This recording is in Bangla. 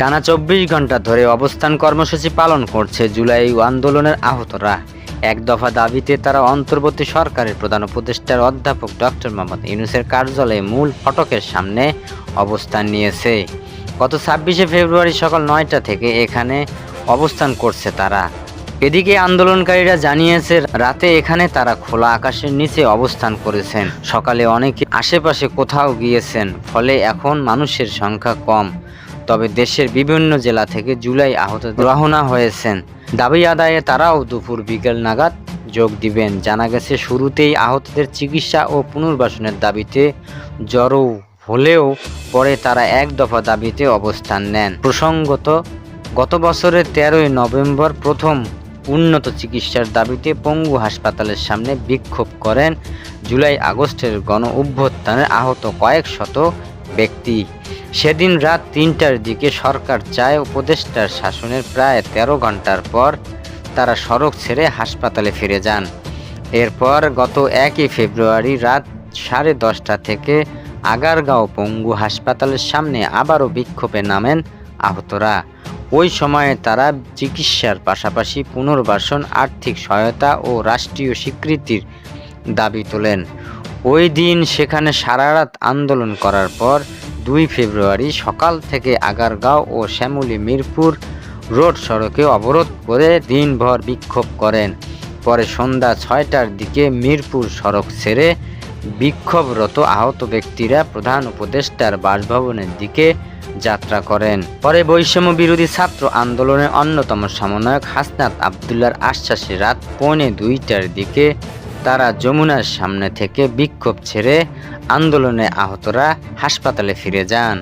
টানা চব্বিশ ঘণ্টা ধরে অবস্থান কর্মসূচি পালন করছে জুলাই আন্দোলনের আহতরা। এক দফা দাবিতে তারা অন্তর্বর্তী সরকারের প্রধান উপদেষ্টার অধ্যাপক ডক্টর মোহাম্মদ ইউনুসের কার্যালয়ে মূল ফটকের সামনে অবস্থান নিয়েছে। গত ছাব্বিশে ফেব্রুয়ারি সকাল নয়টা থেকে এখানে অবস্থান করছে তারা। এদিকে আন্দোলনকারীরা জানিয়েছে, রাতে এখানে তারা খোলা আকাশের নিচে অবস্থান করেছেন। সকালে অনেকে আশেপাশে কোথাও গিয়েছেন, ফলে এখন মানুষের সংখ্যা কম। তবে দেশের বিভিন্ন জেলা থেকে জুলাই আহত রওনা হয়েছেন। দাবি আদায়ে তারাও দুপুর বিকেল নাগাদ যোগ দিবেন। জানা গেছে, শুরুতেই আহতদের চিকিৎসা ও পুনর্বাসনের দাবিতে জড়ো হলেও পরে তারা এক দফা দাবিতে অবস্থান নেন। প্রসঙ্গত, গত বছরের তেরোই নভেম্বর প্রথম উন্নত চিকিৎসার দাবিতে পঙ্গু হাসপাতালের সামনে বিক্ষোভ করেন। জুলাই আগস্টের গণ অভ্যুত্থানে আহত কয়েক শত ব্যক্তি। সেদিন রাত তিনটার দিকে সরকার চায় উপদেষ্টার শাসনের প্রায় তেরো ঘণ্টার পর তারা সড়ক ছেড়ে হাসপাতালে ফিরে যান। এরপর গত একই ফেব্রুয়ারি রাত সাড়ে দশটা থেকে আগারগাঁও পঙ্গু হাসপাতালের সামনে আবারও বিক্ষোভে নামেন আহতরা। ওই সময়ে তারা চিকিৎসার পাশাপাশি পুনর্বাসন, আর্থিক সহায়তা ও রাষ্ট্রীয় স্বীকৃতির দাবি তোলেন। ওই দিন সেখানে সারা রাত আন্দোলন করার পর দুই ফেব্রুয়ারি সকাল থেকে আগারগাঁও ও শ্যামলী মিরপুর রোড সড়কে অবরোধ করে দিনভর বিক্ষোভ করেন। পরে সন্ধ্যা ছয়টার দিকে মিরপুর সড়ক ছেড়ে বিক্ষোভরত আহত ব্যক্তিরা প্রধান উপদেষ্টার বাসভবনের দিকে যাত্রা করেন। পরে বৈষম্য বিরোধী ছাত্র আন্দোলনের অন্যতম সমন্বয়ক হাসনাত আবদুল্লার আশ্বাসে রাত পৌনে দুইটার দিকে তারা যমুনার সামনে থেকে বিক্ষোভ ছেড়ে আন্দোলনে আহতরা হাসপাতালে ফিরে যান।